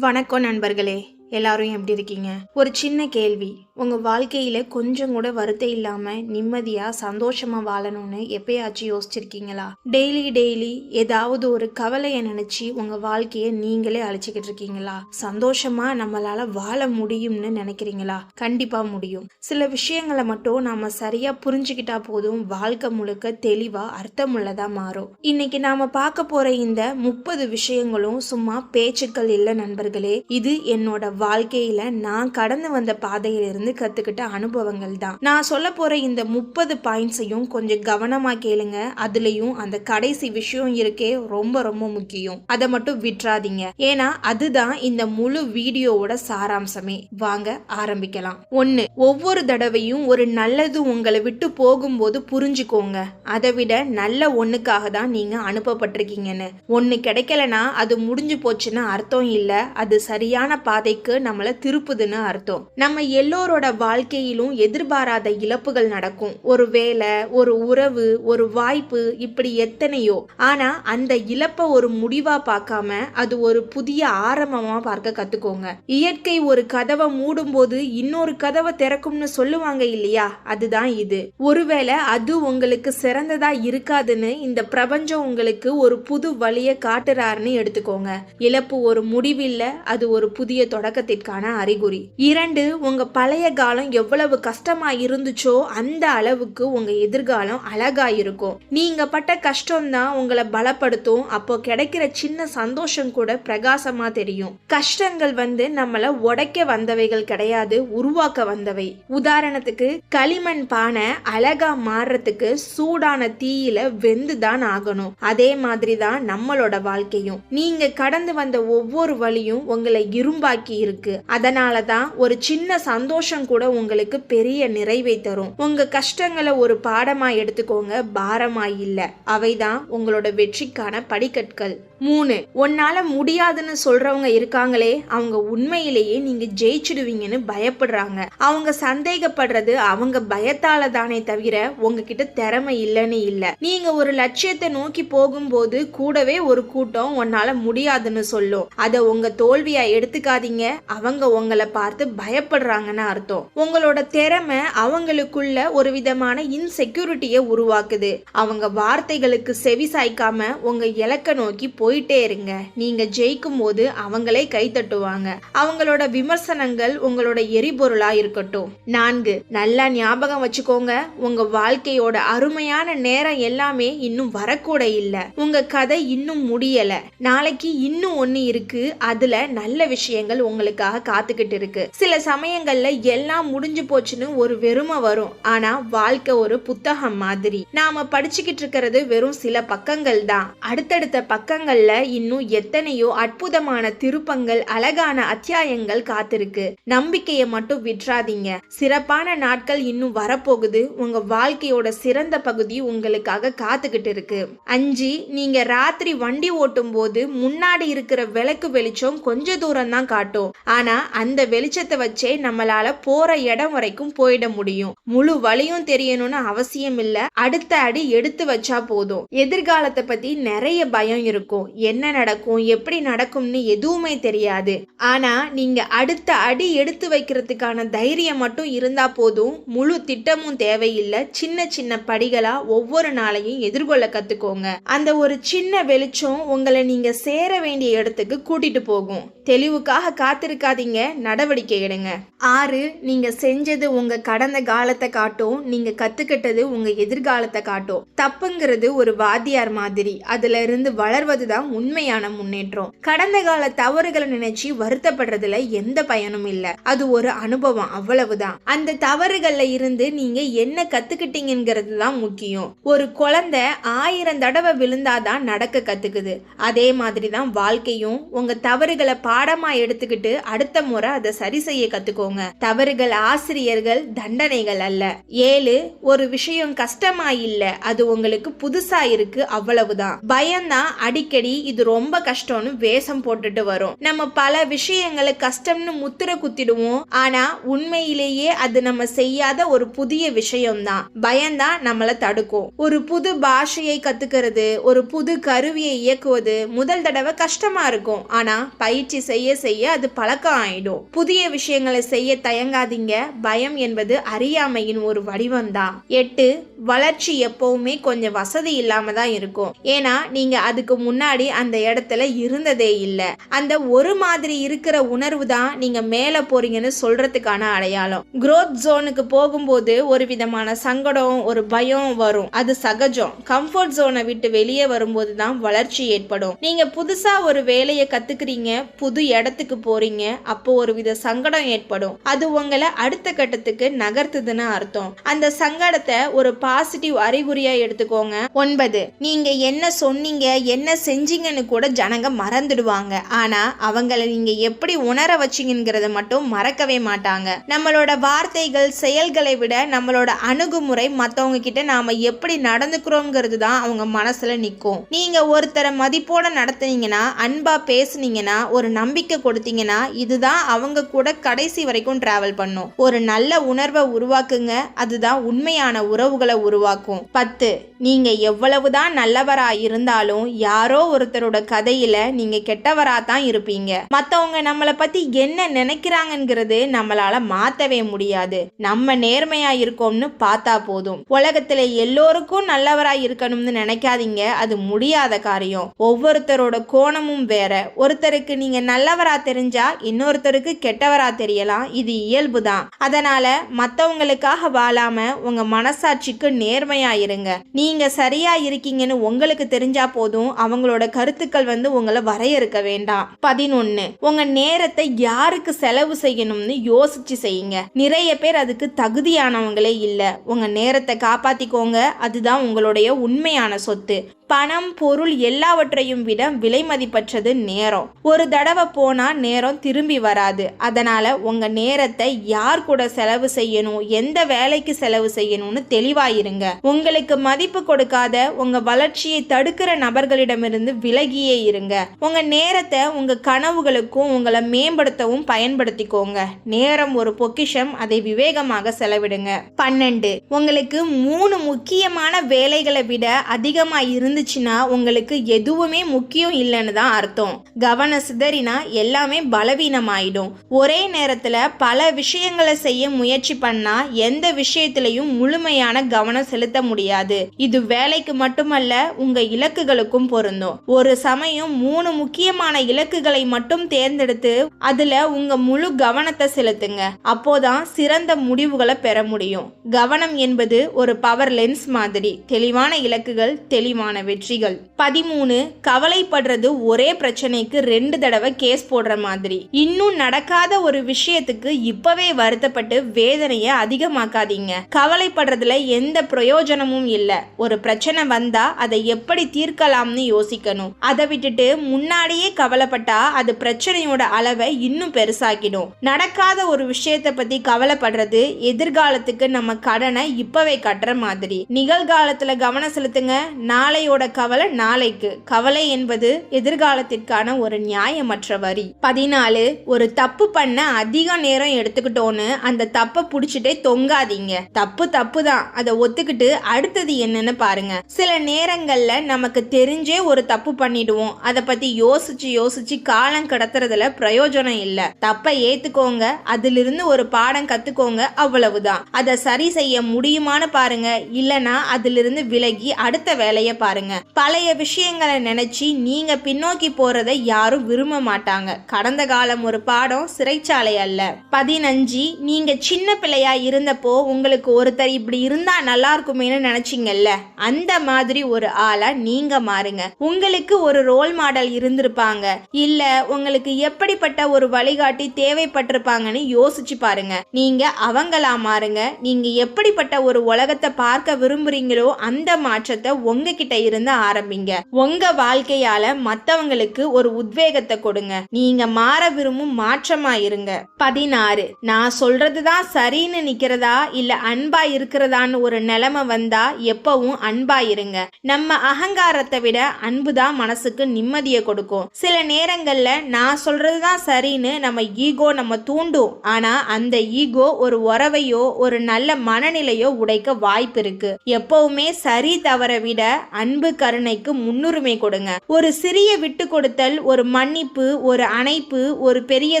வணக்கம் நண்பர்களே. எல்லாரும் எப்படி இருக்கீங்க? ஒரு சின்ன கேள்வி. உங்க வாழ்க்கையில கொஞ்சம் கூட வருத்தம் இல்லாம நிம்மதியா சந்தோஷமா வாழணும்னு எப்பயாச்சும் யோசிச்சிருக்கீங்களா? டெய்லி டெய்லி ஏதாவது ஒரு கவலையை நினைச்சு உங்க வாழ்க்கைய நீங்களே அழைச்சிக்கிட்டு இருக்கீங்களா? சந்தோஷமா நம்மளால வாழ முடியும்னு நினைக்கிறீங்களா? கண்டிப்பா முடியும். சில விஷயங்களை மட்டும் நாம சரியா புரிஞ்சுக்கிட்டா போதும் வாழ்க்கை முழுக்க தெளிவா அர்த்தமுள்ளதா மாறும். இன்னைக்கு நாம பார்க்க போற இந்த முப்பது விஷயங்களும் சும்மா பேச்சுக்கள் இல்ல நண்பர்களே. இது என்னோட வாழ்க்கையில நான் கடந்து வந்த பாதையிலிருந்து கத்துக்கிட்ட அனுபவங்கள் தான். நான் சொல்ல போற இந்த முப்பது பாயிண்ட்ஸையும் கொஞ்சம் கவனமா கேளுங்க. அதுலயும் அந்த கடைசி விஷயம் இருக்கே ரொம்ப ரொம்ப முக்கியம். அதை மட்டும் விட்டுறாதீங்க. ஏன்னா அதுதான் இந்த முழு வீடியோவோட சாராம்சமே. வாங்க ஆரம்பிக்கலாம். ஒன்னு ஒவ்வொரு தடவையும் ஒரு நல்லது உங்களை விட்டு போகும்போது புரிஞ்சுக்கோங்க. அதை விட நல்ல ஒண்ணுக்காக தான் நீங்க அனுப்பப்பட்டிருக்கீங்கன்னு. ஒன்னு கிடைக்கலனா அது முடிஞ்சு போச்சுன்னு அர்த்தம் இல்ல. அது சரியான பாதைக்கு நம்மளை திருப்புதுன்னு அர்த்தம். நம்ம எல்லோரோட வாழ்க்கையிலும் எதிர்பாராத இழப்புகள் நடக்கும். ஒரு வேலை ஒரு உறவு ஒரு வாய்ப்பு இப்படி எத்தனையோ. ஆனா அந்த இழப்ப ஒரு முடிவா பார்க்காம அது ஒரு புதிய ஆரம்பமா பார்க்க கத்துக்கோங்க. இயற்கை ஒரு கதவை மூடும் போது இன்னொரு கதவை திறக்கும்னு சொல்லுவாங்க இல்லையா? அதுதான் இது. ஒருவேளை அது உங்களுக்கு சிறந்ததா இருக்காதுன்னு இந்த பிரபஞ்சம் உங்களுக்கு ஒரு புது வழியை காட்டுறாருன்னு எடுத்துக்கோங்க. இழப்பு ஒரு முடிவில்ல அது ஒரு புதிய தொடக்கம். பழக்கத்திற்கான அறிகுறி. இரண்டு உங்க பழைய காலம் எவ்வளவு கஷ்டமா இருந்துச்சோ அந்த அளவுக்கு உங்க எதிர்காலம் அழகா இருக்கும். நீங்க பட்ட கஷ்டம் தான் உங்களை பலப்படுத்தும். அப்போ கிடைக்கிற சின்ன சந்தோஷம் கூட பிரகாசமா தெரியும். கஷ்டங்கள் வந்து நம்மள உடைக்க வந்தவைகள் கிடையாது உருவாக்க வந்தவை. உதாரணத்துக்கு களிமண் பானை அழகா மாறுறதுக்கு சூடான தீயில வெந்து தான் ஆகணும். அதே மாதிரி தான் நம்மளோட வாழ்க்கையும். நீங்க கடந்து வந்த ஒவ்வொரு வழியும் உங்களை இரும்பாக்கி இருக்கு. அதனால தான் ஒரு சின்ன சந்தோஷம் கூட உங்களுக்கு பெரிய நிறைவை தரும். உங்க கஷ்டங்களை ஒரு பாடமா எடுத்துக்கோங்க பாரமா இல்ல. அவைதான் உங்களோட வெற்றிக்கான படிக்கற்கள். மூணு உன்னால முடியாதுன்னு சொல்றவங்க இருக்காங்களே அவங்க உண்மையிலேயே நீங்க ஜெயிச்சிடுவீங்கன்னு பயப்படுறாங்க. அவங்க சந்தேகப்படுறது அவங்க பயத்தால தானே தவிர உங்ககிட்ட திறமை இல்லைன்னு இல்ல. நீங்க ஒரு லட்சியத்தை நோக்கி போகும்போது கூடவே ஒரு கூட்டம் உன்னால முடியாதுன்னு சொல்லும். அதை உங்க தோல்வியா எடுத்துக்காதீங்க. அவங்க உங்களை பார்த்து பயப்படுறாங்கன்னு அர்த்தம். உங்களோட திறமை அவங்களுக்குள்ள ஒரு விதமான இன்செக்யூரிட்டியை உருவாக்குது. அவங்க வார்த்தைகளுக்கு செவி சாய்க்காம உங்க இலக்க நோக்கி போயிட்டே இருங்க. நீங்க ஜெயிக்கும் போது அவங்களே கை தட்டுவாங்க. அவங்களோட விமர்சனங்கள் உங்களோட எரிபொருளா இருக்கட்டும். நான்கு நல்லா ஞாபகம் வச்சுக்கோங்க. உங்க வாழ்க்கையோட அருமையான நேரம் எல்லாமே இன்னும் வரக்கூட இல்ல. உங்க கதை இன்னும் முடியல. நாளைக்கு இன்னும் ஒண்ணு இருக்கு. அதுல நல்ல விஷயங்கள் உங்களுக்கு உங்களுக்காக காத்துக்கிட்டு இருக்கு. சில சமயங்கள்ல எல்லாம் முடிஞ்சு போச்சுன்னு ஒரு வெறுமை வரும். ஆனா வாழ்க்கை ஒரு புத்தகம் மாதிரி. நாம படிச்சுக்கிட்டு இருக்கிறது வெறும் சில பக்கங்கள் தான். அடுத்தடுத்த பக்கங்கள்ல இன்னும் எத்தனையோ அற்புதமான திருப்பங்கள் அழகான அத்தியாயங்கள் காத்திருக்கு. நம்பிக்கையை மட்டும் விட்டுறாதீங்க. சிறப்பான நாட்கள் இன்னும் வரப்போகுது. உங்க வாழ்க்கையோட சிறந்த பகுதி உங்களுக்காக காத்துக்கிட்டு இருக்கு. அஞ்சு நீங்க ராத்திரி வண்டி ஓட்டும் போது முன்னாடி இருக்கிற விளக்கு வெளிச்சம் கொஞ்ச தூரம் தான் காட்டும். ஆனா அந்த வெளிச்சத்தை வச்சே நம்மளால போற இடம் வரைக்கும் போயிட முடியும். முழு வழியும் தெரியணும்னு அவசியம் இல்ல. அடுத்த அடி எடுத்து வச்சா போதும். எதிர்காலத்தை பத்தி நிறைய பயம் இருக்கும். என்ன நடக்கும் எப்படி நடக்கும்னு எதுவுமே தெரியாது. ஆனா நீங்க அடுத்த அடி எடுத்து வைக்கிறதுக்கான தைரியம் மட்டும் இருந்தா போதும். முழு திட்டமும் தேவையில்லை. சின்ன சின்ன படிகளா ஒவ்வொரு நாளையும் எதிர்கொள்ள கத்துக்கோங்க. அந்த ஒரு சின்ன வெளிச்சம் உங்களை நீங்க சேர வேண்டிய இடத்துக்கு கூட்டிட்டு போகும். தெளிவுக்காக காத்திருக்காதீங்க. நடவடிக்கை எடுங்க. ஆறு நீங்க செஞ்சது உங்க கடந்த காலத்தை காட்டும். நீங்க கத்துக்கிட்டது உங்க எதிர்காலத்தை காட்டும். தப்புங்கிறது ஒரு வாத்தியார் மாதிரி. அதுல இருந்து வளர்வது தான் உண்மையான முன்னேற்றம். கடந்த கால தவறுகளை நினைச்சு வருத்தப்படுறதுல எந்த பயனும் இல்ல. அது ஒரு அனுபவம் அவ்வளவுதான். அந்த தவறுகள்ல இருந்து நீங்க என்ன கத்துக்கிட்டீங்கிறது தான் முக்கியம். ஒரு குழந்தை ஆயிரம் தடவை விழுந்தாதான் நடக்க கத்துக்குது. அதே மாதிரி தான் வாழ்க்கையும் உங்க தவறுகளை பாடமா எடுத்துக்கிட்டு அடுத்த முறை அதை சரி செய்ய கத்துக்கோங்க. தவறுகள் ஆசிரியர்கள் தண்டனைகள் அல்ல. ஏழு ஒரு விஷயம் கஷ்டமா இல்ல. அது உங்களுக்கு புதுசா இருக்கு அவ்வளவுதான். பயம்தான் அடிக்கடி இது ரொம்ப கஷ்டம்னு வேஷம் போட்டுட்டு வரும். நம்ம பல விஷயங்களை கஷ்டம்னு முத்திர குத்திடுவோம். ஆனா உண்மையிலேயே அது நம்ம செய்யாத ஒரு புதிய விஷயம்தான். பயம்தான் நம்மளை தடுக்கும். ஒரு புது பாஷையை கத்துக்கிறது ஒரு புது கருவியை இயக்குவது முதல் தடவை கஷ்டமா இருக்கும். ஆனா பயிற்சி செய்ய செய்ய அது பழக்கம் ஆயிடும். புதிய விஷயங்களை செய்ய தயங்காதீங்க. பயம் என்பது அறியாமையின் ஒரு வடிவம்தான். எட்டு வளர்ச்சி எப்பவுமே கொஞ்சம் வசதி இல்லாம தான் இருக்கும். ஏன்னா நீங்க அதுக்கு முன்னாடி அந்த இடத்துல இருந்ததே இல்லை. அந்த ஒரு மாதிரி இருக்கிற உணர்வு தான் நீங்க மேல போறீங்கன்னு சொல்றதுக்கான அடையாளம். குரோத் ஜோனுக்கு போகும்போது ஒரு விதமான சங்கடம் ஒரு பயம் வரும். அது சகஜம். கம்ஃபர்ட் ஜோனை விட்டு வெளியே வரும்போது தான் வளர்ச்சி ஏற்படும். நீங்க புதுசா ஒரு வேலையை கத்துக்கிறீங்க. புது இடத்துக்கு போறீங்க அப்போ ஒரு வித சங்கடம் ஏற்படும். அது உங்களை அடுத்த கட்டத்துக்கு நகர்த்துதுன்னு அர்த்தம். அந்த சங்கடத்தை ஒரு பாசிட்டிவ் அறிகுறியா எடுத்துக்கோங்க. ஒன்பது நீங்க என்ன சொன்னீங்க என்ன செஞ்சீங்கன்னு கூட ஜனங்க மறந்துடுவாங்க. ஆனா அவங்களை நீங்க எப்படி உணர வச்சீங்கிறத மட்டும் மறக்கவே மாட்டாங்க. நம்மளோட வார்த்தைகள் செயல்களை விட நம்மளோட அணுகுமுறை மத்தவங்க கிட்ட நாம எப்படி நடந்துக்கிறோங்கிறது தான் அவங்க மனசுல நிற்கும் நீங்க ஒருத்தரை மதிப்போட நடத்துனீங்கன்னா அன்பா பேசுனீங்கன்னா ஒரு நம்பிக்கை கொடுத்தீங்கன்னா இதுதான் அவங்க கூட கடைசி வரைக்கும் டிராவல் பண்ணும். ஒரு நல்ல உணர்வை உருவாக்குங்க. அதுதான் உண்மையான உறவுகளை உருவாக்கும். பத்து நீங்க எவ்வளவுதான் நல்லவரா இருந்தாலும் யாரோ ஒருத்தரோட கதையில நீங்க கெட்டவரா தான் இருப்பீங்க. மத்தவங்க நம்மளை பத்தி என்ன நினைக்கிறாங்கங்கிறது நம்மளால மாத்தவே முடியாது. நம்ம நேர்மையா இருக்கோம்னு பார்த்தா போதும். உலகத்துல எல்லோருக்கும் நல்லவரா இருக்கணும்னு நினைக்காதீங்க. அது முடியாத காரியம். ஒவ்வொருத்தரோட கோணமும் வேற. ஒருத்தருக்கு நீங்க நல்லவரா தெரிஞ்சா இன்னொருத்தருக்கு கெட்டவரா தெரியலாம். இது இயல்பு தான் அதனால மத்தவங்களுக்காக வாழாம உங்க மனசாட்சிக்கு நேர்மையா இருங்க. நீங்க சரியா இருக்கீங்கன்னு உங்களுக்கு தெரிஞ்சா போதும். அவங்களோட கருத்துக்கள் வந்து உங்களை வரையறுக்க வேண்டாம். பதினொன்னு. உங்க நேரத்தை யாருக்கு செலவு செய்யணும்னு யோசிச்சு செய்யுங்க. நிறைய பேர் அதுக்கு தகுதியானவங்களே இல்ல. உங்க நேரத்தை காப்பாத்திக்கோங்க. அதுதான் உங்களுடைய உண்மையான சொத்து. பணம் பொருள் எல்லாவற்றையும் விட விலை மதிப்பற்றது நேரம். ஒரு தடவை போனா நேரம் திரும்பி வராது. அதனால உங்க நேரத்தை யார் கூட செலவு செய்யணும் எந்த வேலைக்கு செலவு செய்யணும்னு தெளிவாயிருங்க. உங்களுக்கு மதிப்பு கொடுக்காத உங்க வளர்ச்சியை தடுக்கிற நபர்களிடமிருந்து விலகியே இருங்க. உங்க நேரத்தை உங்க கனவுகளுக்கும் உங்களை மேம்படுத்தவும் பயன்படுத்திக்கோங்க. நேரம் ஒரு பொக்கிஷம் அதை விவேகமாக செலவிடுங்க. பன்னெண்டு உங்களுக்கு மூணு முக்கியமான வேலைகளை விட அதிகமா இருந்துச்சுன்னா உங்களுக்கு எதுவுமே முக்கியம் இல்லைன்னு தான் அர்த்தம். கவனம் அப்படின்னா எல்லாமே பலவீனமாயிடும். ஒரே நேரத்துல பல விஷயங்களை செய்ய முயற்சி பண்ணா எந்த விஷயத்திலையும் முழுமையான கவனம் செலுத்த முடியாது. இது வேலைக்கு மட்டுமல்ல உங்க இலக்குகளுக்கும் பொருந்தும். ஒரு சமயம் மூணு முக்கியமான இலக்குகளை மட்டும் தேர்ந்தெடுத்து அதுல உங்க முழு கவனத்தை செலுத்துங்க. அப்போதான் சிறந்த முடிவுகளை பெற முடியும். கவனம் என்பது ஒரு பவர் லென்ஸ் மாதிரி. தெளிவான இலக்குகள் தெளிவான வெற்றிகள். பதிமூணு கவலைப்படுறது ஒரே பிரச்சனைக்கு ரெண்டு தடவை கேஸ் போடுற மாதிரி. இன்னும் நடக்காத ஒரு விஷயத்துக்கு இப்பவே வருத்தப்பட்டு வேதனையை அதிகமாக்காதீங்க. கவலைப்படுறதுல எந்த பிரயோஜனமும் இல்ல. ஒரு பிரச்சனை வந்தா அதை எப்படி தீர்க்கலாம்னு யோசிக்கணும். அதை விட்டுட்டு முன்னாடியே கவலைப்பட்டா அது பிரச்சனையோட அளவை இன்னும் பெருசாக்கிடும். நடக்காத ஒரு விஷயத்தை பத்தி கவலைப்படுறது எதிர்காலத்துக்கு நம்ம கடனை இப்பவே கட்டுற மாதிரி. நிகழ்காலத்துல கவனம் செலுத்துங்க. நாளையோட கவலை நாளைக்கு. கவலை என்பது எதிர்காலத்திற்கான ஒரு நியாயமற்ற வரி. பதினாலு ஒரு தப்பு பண்ண அதிக நேரம் எடுத்துக்கிட்டோன்னு அந்த தப்பை புடிச்சிட்டே தொங்காதீங்க. தப்பு தப்பு தான் அதை ஒத்துக்கிட்டு அடுத்தது என்னன்னு பாருங்க. சில நேரங்கள்ல நமக்கு தெரிஞ்சே ஒரு தப்பு பண்ணிடுவோம். அதை பத்தி யோசிச்சு யோசிச்சு காலம் கடத்துறதுல பிரயோஜனம் இல்ல. தப்பை ஏத்துக்கோங்க. அதிலிருந்து ஒரு பாடம் கத்துக்கோங்க. அவ்வளவுதான். அதை சரி செய்ய முடியுமான்னு பாருங்க. இல்லனா அதிலிருந்து விலகி அடுத்த வேலையை பாருங்க. பழைய விஷயங்களை நினைச்சு நீங்க பின்னோக்கி போறதை யாரும் விரும்ப மாட்டாங்க. கடந்த காலம் ஒரு பாடம் சிறைச்சாலை அல்ல. பதினஞ்சு நீங்க சின்ன பிள்ளையா இருந்தப்போ உங்களுக்கு ஒருத்தர் இப்படி இருந்தா நல்லா இருக்குமேனு நினைச்சிங்கல்ல? அந்த மாதிரி ஒரு ஆளா நீங்க மாறுங்க. உங்களுக்கு ஒரு ரோல் மாடல் இருந்திருப்பாங்க. இல்ல உங்களுக்கு எப்படிப்பட்ட ஒரு வழிகாட்டி தேவைப்பட்டிருப்பாங்கன்னு யோசிச்சு பாருங்க. நீங்க அவங்களா மாறுங்க. நீங்க எப்படிப்பட்ட ஒரு உலகத்தை பார்க்க விரும்புறீங்களோ அந்த மாற்றத்தை உங்ககிட்ட இருந்து ஆரம்பிங்க. உங்க வாழ்க்கையால மத்தவங்களுக்கு ஒரு உத்வேகத்தை கொடுங்க. நீங்க மாற விரும்பும் மாற்றமா இருங்க. பதினாறு. நான் சொல்றதுதான் சரின்னு நிக்கிறதா? இல்ல அன்பா இருக்கிறதான்னு ஒரு நிலைமை வந்தா எப்பவும் அன்பா இருங்க. நம்ம அகங்காரத்தை விட அன்பு தான் மனசுக்கு நிம்மதியை கொடுக்கும். சில நேரங்கள்ல நான் சொல்றதுதான் சரின்னு நம்ம ஈகோ நம்ம தூண்டும். ஆனா அந்த ஈகோ ஒரு உறவையோ ஒரு நல்ல மனநிலையோ உடைக்க வாய்ப்பு இருக்கு. எப்பவுமே சரி தவற விட அன்பு கருணைக்கு முன்னுரிமை கொடுங்க. ஒரு சிறிய விட்டு கொடுத்தல் ஒரு மன்னிப்பு ஒரு அணைப்பு ஒரு பெரிய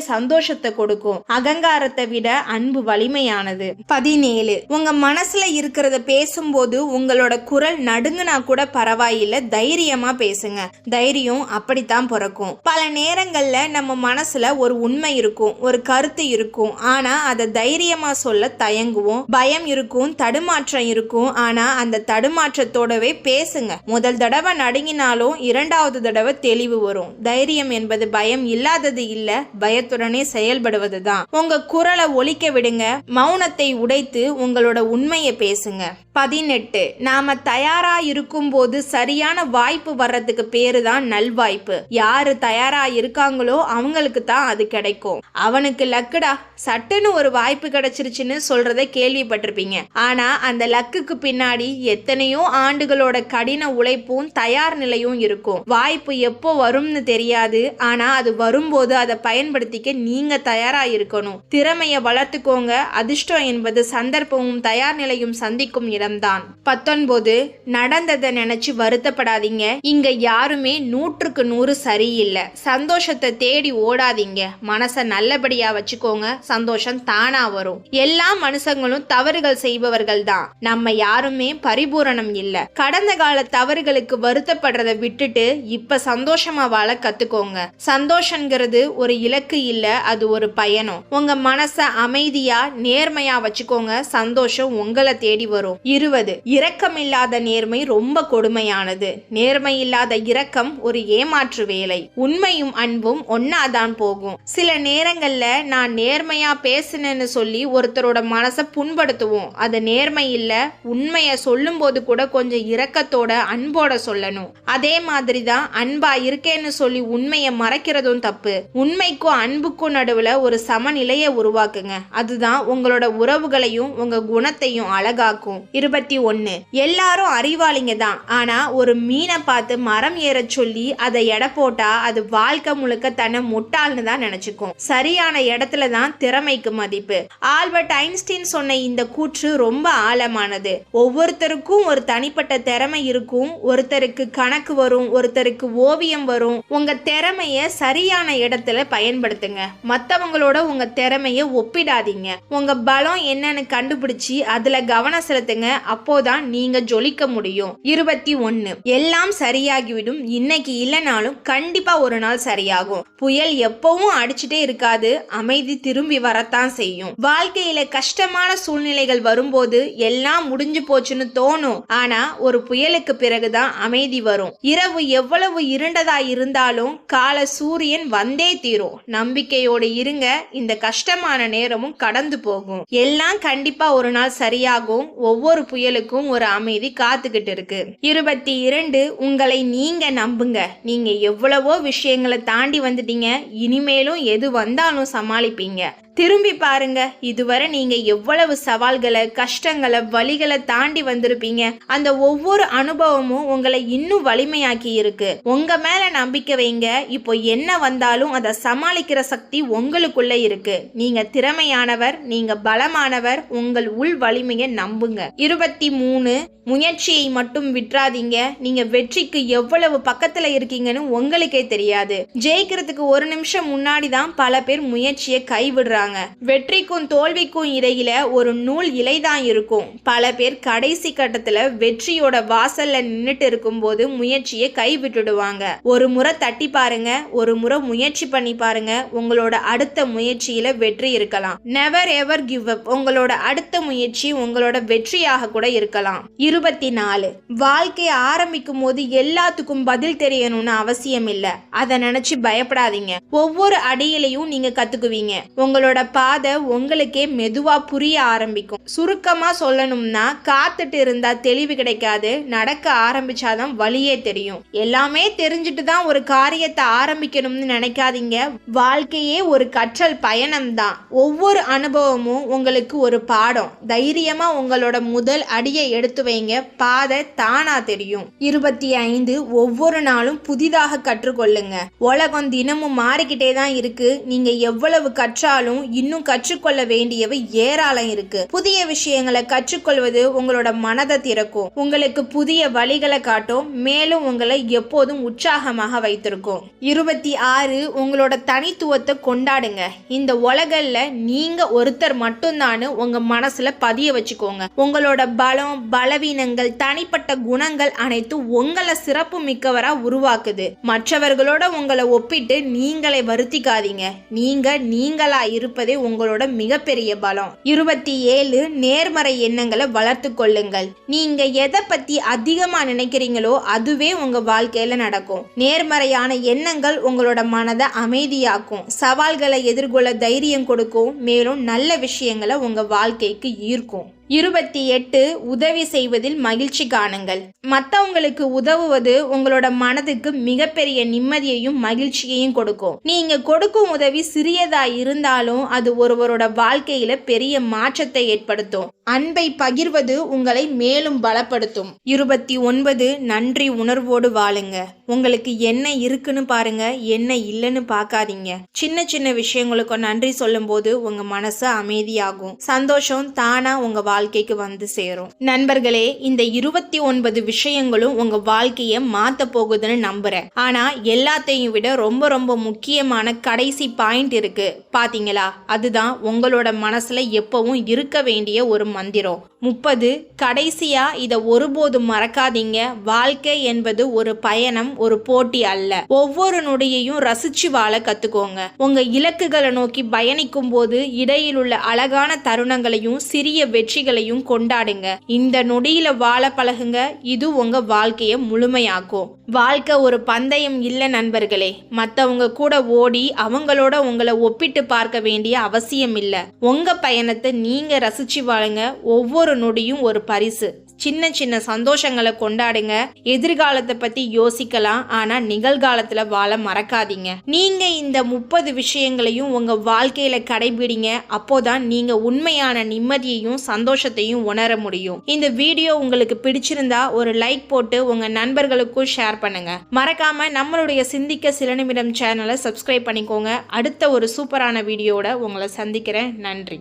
சந்தோஷத்தை கொடுக்கும். அகங்காரத்தை விட அன்பு வலிமையானது. பதினேழு. உங்க மனசுல இருக்கிறத பேசும்போது உங்களோட குரல் நடுங்குனா கூட பரவாயில்ல தைரியமா பேசுங்க. தைரியம் அப்படித்தான் பிறக்கும். பல நேரங்கள்ல நம்ம மனசுல ஒரு உண்மை இருக்கும் ஒரு கருத்து இருக்கும். ஆனா அதை தைரியமா சொல்ல தயங்குவோம். பயம் இருக்கும் தடுமாற்றம் இருக்கும். ஆனா அந்த தடுமாற்றத்தோடவே பேசுங்க. முதல் தடவை நடுங்கினாலும் இரண்டாவது தடவை தெளிவு வரும். தைரியம் என்பது பயம் இல்லாதது இல்ல பயத்துடனே செயல்படுவது தான் உங்க குரலை ஒழிக்க விடுங்க மௌனத்தை உடைத்து உங்களோட உண்மையை பேசுங்க. பதினெட்டு நாம தயாரா இருக்கும்போது சரியான வாய்ப்பு வர்றதுக்கு பேரு தான் நல்வாய்ப்பு. யாரு தயாரா இருக்காங்களோ அவங்களுக்கு தான் அது கிடைக்கும். அவனுக்கு லக்குடா சட்டுன்னு ஒரு வாய்ப்பு கிடைச்சிருச்சுன்னு சொல்றத கேள்விப்பட்டிருப்பீங்க. ஆனா அந்த லக்குக்கு பின்னாடி எத்தனையோ ஆண்டுகளோட கடின உழைப்பும் தயார் நிலையும் இருக்கும். வாய்ப்பு எப்போ வரும்னு தெரியாது ஆனா அது வரும்போது அதை பயன்படுத்திக்க நீங்க தயாரா இருக்கணும். திறமையை வளர்த்துக்கோங்க. அதிர்ஷ்டம் என்பது சந்தர்ப்பமும் தயார் நிலையும் சந்திக்கும் இடம்தான். பத்தொன்பது நடந்ததை நினைச்சு வருத்தப்படாதீங்க. இங்க யாருமே நூற்றுக்கு நூறு சரியில்லை. சந்தோஷத்தை தேடி ஓடாதீங்க. மனசை நல்லபடியா வச்சுக்கோங்க. சந்தோஷம் தானா வரும். எல்லா மனுஷங்களும் தவறுகள் செய்பவர்கள் தான் நம்ம யாருமே பரிபூரணம் இல்ல. கடந்த கால தவறுகளுக்கு வருத்தப்படுறதை விட்டுட்டு இப்ப சந்தோஷமா வாழ கத்துக்கோங்க. சந்தோஷங்கிறது ஒரு இலக்கு இல்ல அது ஒரு பயணம் உங்க மனச அமைதியா நேர்மையா வச்சுக்கோங்க சந்தோஷம் உங்களை தேடி வரும். இருபது இரக்கமில்லாத நேர்மை ரொம்ப கொடுமையானது. நேர்மை இல்லாத இரக்கம் ஒரு ஏமாற்று வேலை. உண்மையும் அன்பும் ஒன்னாதான் போகும். சில நேரங்கள்ல நான் நேர்மையா பேசினேன்னு சொல்லி ஒருத்தரோட மனசை புண்படுத்துவோம். அது நேர்மை இல்ல உண்மைய சொல்லும் போது கூட கொஞ்சம் இரக்கத்தோட அன்போட சொல்லணும். அதே மாதிரி தான் அன்பா இருக்கேன்னு சொல்லி உண்மையை மறைக்கிறதும் தப்பு. உண்மைக்கும் அன்புக்கும் நடுவுல ஒரு சமநிலையை உருவாக்குங்க. அதுதான் உங்களோட உறவுகளையும் உங்க குணத்தையும் அழகாக்கும். இருபத்தி ஒன்னு எல்லாரும் அறிவாளிங்க தான். ஆனா ஒரு மீனை பார்த்து மரம் ஏற சொல்லி அதை எடை போட்டா அது வாழ்க்கை முழுக்க தன்னை முட்டாள்னு தான் நினைச்சுக்கும். சரியான இடத்துல தான் திறமைக்கு மதிப்பு. ஆல்பர்ட் ஐன்ஸ்டீன் சொன்ன இந்த கூற்று ரொம்ப ஆழமானது. ஒவ்வொருத்தருக்கும் ஒரு தனிப்பட்ட திறமை இருக்கும். ஒருத்தருக்கு கணக்கு வரும் ஒருத்தருக்கு ஓவியம் வரும். உங்க திறமைய சரியான இடத்துல பயன்படுத்துங்க. மற்றவங்களோட உங்க திறமையை ஒப்பிடாதீங்க. உங்க பலம் என்னன்னு கண்டுபிடிச்சு அதுல கவனம் செலுத்துங்க. அப்போதான் நீங்க ஜொலிக்க முடியும். இருபத்தி ஒன்னு. எல்லாம் சரியாகிவிடும். இன்னைக்கு இல்லைனாலும் கண்டிப்பா ஒரு நாள் சரியாகும். புயல் எப்பவும் அடிச்சுட்டே இருக்காது. அமைதி திரும்பி வரத்தான் செய்யும். வாழ்க்கையில கஷ்டமான சூழ்நிலைகள் வரும்போது எல்லாம் முடிஞ்சு போச்சுன்னு தோணும். ஆனா ஒரு புயலுக்கு பிறகுதான் அமைதி வரும். இரவு எவ்வளவு இருண்டதா இருந்தாலும் கால சூ சூரியன் வந்தே தீரும். நம்பிக்கையோடு இருங்க. இந்த கஷ்டமான நேரமும் கடந்து போகும். எல்லாம் கண்டிப்பா ஒரு நாள் சரியாகும். ஒவ்வொரு புயலுக்கும் ஒரு அமைதி காத்துக்கிட்டு இருக்கு. இருபத்தி இரண்டு உங்களை நீங்க நம்புங்க. நீங்க எவ்வளவோ விஷயங்களை தாண்டி வந்துட்டீங்க. இனிமேலும் எது வந்தாலும் சமாளிப்பீங்க. திரும்பி பாருங்க. இதுவரை நீங்க எவ்வளவு சவால்களை கஷ்டங்களை வழிகளை தாண்டி வந்திருப்பீங்க. அந்த ஒவ்வொரு அனுபவமும் உங்களை இன்னும் வலிமையாக்கி இருக்கு. உங்க மேல நம்பிக்கை வைங்க. இப்போ என்ன வந்தாலும் அதை சமாளிக்கிற சக்தி உங்களுக்குள்ள இருக்கு. நீங்க திறமையானவர் நீங்க பலமானவர் உங்கள் உள் வலிமையை நம்புங்க. இருபத்தி மூணு முயற்சியை மட்டும் விட்டுறாதீங்க நீங்க வெற்றிக்கு எவ்வளவு பக்கத்துல இருக்கீங்கன்னு உங்களுக்கே தெரியாது. ஜெயிக்கிறதுக்கு ஒரு நிமிஷம் முன்னாடி தான் பல பேர் முயற்சியை கைவிடுறாங்க. வெற்றிக்கும் தோல்விக்கும் இடையில ஒரு நூல் இலை தான் இருக்கும். பல பேர் கடைசி கட்டத்துல வெற்றியோட வாசல்ல நின்னுட்டு இருக்கும்போது முயற்சியை கைவிட்டுடுவாங்க. ஒரு முறை தட்டி பாருங்க ஒரு முறை முயற்சி பண்ணி பாருங்க உங்களோட அடுத்த முயற்சியில வெற்றி இருக்கலாம். நெவர் எவர் கிவ் அப் உங்களோட அடுத்த முயற்சி உங்களோட வெற்றியாக கூட இருக்கலாம். இருபத்தி நாலு வாழ்க்கை ஆரம்பிக்கும் போது எல்லாத்துக்கும் பதில் தெரியணும்னு அவசியம் இல்ல அதை நினைச்சு பயப்படாதீங்க. ஒவ்வொரு அடியிலையும் நீங்க கத்துக்குவீங்க. உங்களோட பாதை உங்களுக்கே மெதுவாக புரிய ஆரம்பிக்கும். சுருக்கமாக சொல்லணும்னா காத்துட்டு இருந்தால் தெளிவு கிடைக்காது நடக்க ஆரம்பிச்சாதான் வழியே தெரியும். எல்லாமே தெரிஞ்சுட்டு தான் ஒரு காரியத்தை ஆரம்பிக்கணும்னு நினைக்காதீங்க. வாழ்க்கையே ஒரு கற்றல் பயணம் தான் ஒவ்வொரு அனுபவமும் உங்களுக்கு ஒரு பாடம். தைரியமாக உங்களோட முதல் அடியை எடுத்து வைங்க. பாதை தானா தெரியும். இருபத்தி ஐந்து ஒவ்வொரு நாளும் புதிதாக கற்றுக்கொள்ளுங்க. உலகம் தினமும் மாறிக்கிட்டே தான் இருக்கு. நீங்க எவ்வளவு கற்றாலும் இன்னும் கற்றுக்கொள்ள வேண்டியவை ஏராளம் இருக்கு. புதிய விஷயங்களை கற்றுக்கொள்வது உங்களோட மனதை திறக்கும். உங்களுக்கு புதிய வழிகளை காட்டும். மேலும் உங்களை எப்போதும் உற்சாகமாக வைத்திருக்கும். இருபத்தி ஆறு உங்களோட தனித்துவத்தை கொண்டாடுங்க. இந்த உலகல்ல நீங்க ஒருத்தர் மட்டும்தான் உங்க மனசுல பதிய வச்சுக்கோங்க. உங்களோட பலம் பலவீனங்கள் தனிப்பட்ட குணங்கள் அனைத்தும் உங்களை சிறப்பு மிக்கவரா உருவாக்குது. மற்றவர்களோட உங்களை ஒப்பிட்டு நீங்களை வருத்திக்காதீங்க. நீங்க நீங்களா இருப்ப இருப்பதே உங்களோட மிகப்பெரிய பலம். இருபத்தி ஏழு நேர்மறை எண்ணங்களை வளர்த்து கொள்ளுங்கள். நீங்க எதை பத்தி அதிகமா நினைக்கிறீங்களோ அதுவே உங்க வாழ்க்கையில நடக்கும். நேர்மறையான எண்ணங்கள் உங்களோட மனதை அமைதியாக்கும். சவால்களை எதிர்கொள்ள தைரியம் கொடுக்கும். மேலும் நல்ல விஷயங்களை உங்க வாழ்க்கைக்கு ஈர்க்கும். இருபத்தி எட்டு உதவி செய்வதில் மகிழ்ச்சி காணுங்கள். மற்றவங்களுக்கு உதவுவது உங்களோட மனதுக்கு மிகப்பெரிய நிம்மதியையும் மகிழ்ச்சியையும் கொடுக்கும். நீங்க கொடுக்கும் உதவி சிறியதா இருந்தாலும் அது ஒருவரோட வாழ்க்கையில பெரிய மாற்றத்தை ஏற்படுத்தும். அன்பை பகிர்வது உங்களை மேலும் பலப்படுத்தும். இருபத்தி ஒன்பது நன்றி உணர்வோடு வாழுங்க. உங்களுக்கு என்ன இருக்குன்னு பாருங்க என்ன இல்லைன்னு பார்க்காதீங்க. சின்ன சின்ன விஷயங்களுக்கும் நன்றி சொல்லும் போது உங்க மனசு அமைதியாகும். சந்தோஷம் தானா உங்க வாழ்க்கைக்கு வந்து சேரும். நண்பர்களே இந்த இருபத்தி ஒன்பது விஷயங்களும் உங்க வாழ்க்கைய மாத்த போகுதுன்னு நம்புறேன். ஆனா எல்லாத்தையும் விட ரொம்ப ரொம்ப முக்கியமான கடைசி பாயிண்ட் இருக்கு. பாத்தீங்களா? அதுதான் உங்களோட மனசுல எப்பவும் இருக்க வேண்டிய ஒரு மந்திரம் முப்பது கடைசியா இதை ஒருபோதும் மறக்காதீங்க. வாழ்க்கை என்பது ஒரு பயணம் ஒரு போட்டி அல்ல. ஒவ்வொரு நொடியையும் ரசிச்சு வாழ கத்துக்கோங்க. உங்க இலக்குகளை நோக்கி பயணிக்கும் போது இடையில் உள்ள அழகான தருணங்களையும் சிறிய வெற்றிகளையும் கொண்டாடுங்க. இந்த நொடியில வாழ பழகுங்க. இது உங்க வாழ்க்கையை முழுமையாக்கும். வாழ்க்கை ஒரு பந்தயம் இல்ல நண்பர்களே. மத்தவங்க கூட ஓடி அவங்களோட உங்களை ஒப்பிட்டு பார்க்க வேண்டிய அவசியம் இல்ல. உங்க பயணத்தை நீங்க ரசிச்சு வாழுங்க. ஒவ்வொரு நொடியும் ஒரு பரிசு. சின்ன சின்ன சந்தோஷங்களை கொண்டாடுங்க. எதிர்காலத்தை பத்தி யோசிக்கலாம். ஆனா நிகழ்காலத்துல வாழ மறக்காதீங்க. நீங்க இந்த முப்பது விஷயங்களையும் உங்க வாழ்க்கையில கடைபிடிங்க. அப்போதான் நீங்க உண்மையான நிம்மதியையும் சந்தோஷத்தையும் உணர முடியும். இந்த வீடியோ உங்களுக்கு பிடிச்சிருந்தா ஒரு லைக் போட்டு உங்க நண்பர்களுக்கும் ஷேர் பண்ணுங்க. மறக்காம நம்மளுடைய சிந்திக்க சில நிமிடம் சேனலை சப்ஸ்கிரைப் பண்ணிக்கோங்க. அடுத்த ஒரு சூப்பரான வீடியோட உங்களை சந்திக்கிறேன். நன்றி.